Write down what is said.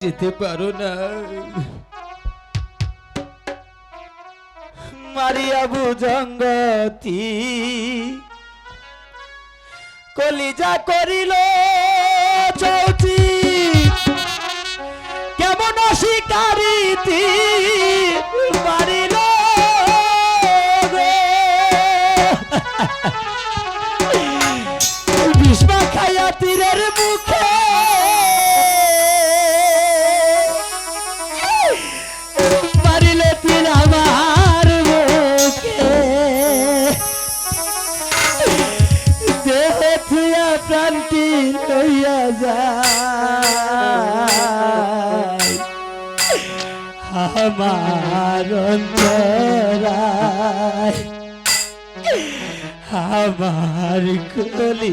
যেতে পারো না। মারিয়া বুজঙ্গতি কলিজা করিল চৌতি কেমন শিকারিতি প্রাণটি লইয়া যা আমার অন্তরায় আমার কলি